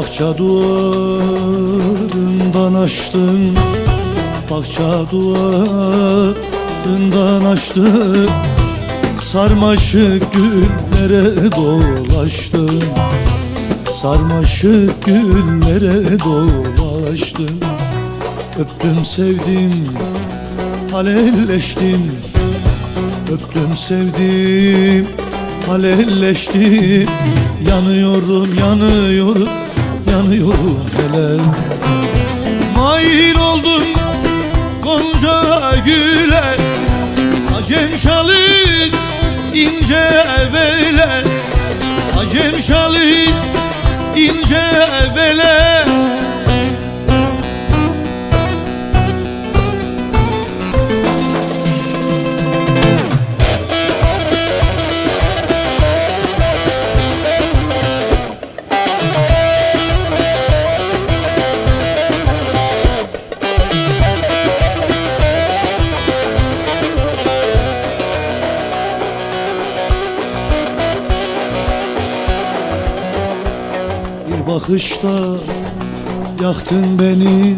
Bahçe duvarından açtım. Bahçe duvarından açtım. Sarmaşık güllere dolaştım. Sarmaşık güllere dolaştım. Öptüm sevdim Halelleştim. Öptüm sevdim Halelleştim. Yanıyorum yanıyorum Hele Mail oldum Gonca güle Acem şalın ince bele Acem şalın ince bele bakışta yaktın beni.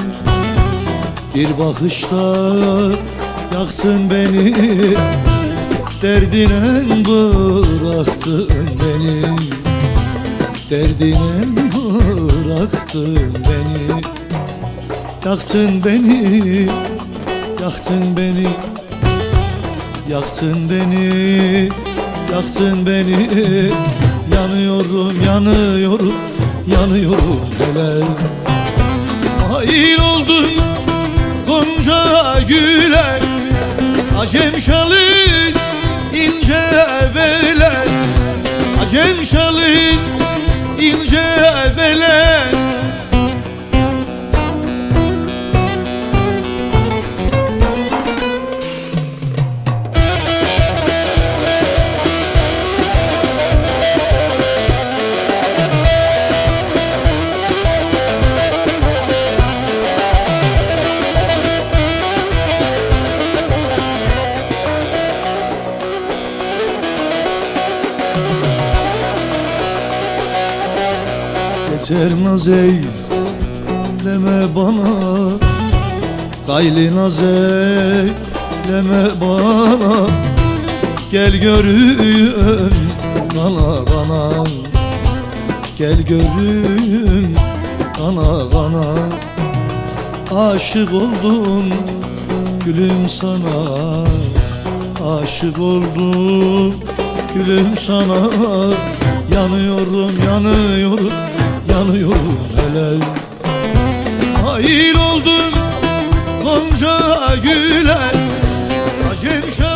Bir bakışta yaktın beni. Derdine bıraktın beni. Derdine bıraktın beni. Yaktın beni Yaktın beni. Yaktın beni Yaktın beni. Yanıyorum yanıyorum Yanıyorum hele Hain oldum Gonca güle Acem şalın ince bele Acem şalın ince bele Yeter naz eyleme bana. Gayli naz eyleme bana. Gel görün bana bana. Gel görün bana bana. Aşık oldum gülüm sana. Aşık oldum gülüm sana. Yanıyorum yanıyorum yanıyorum hele Hain oldum Gonca güler. Acem şah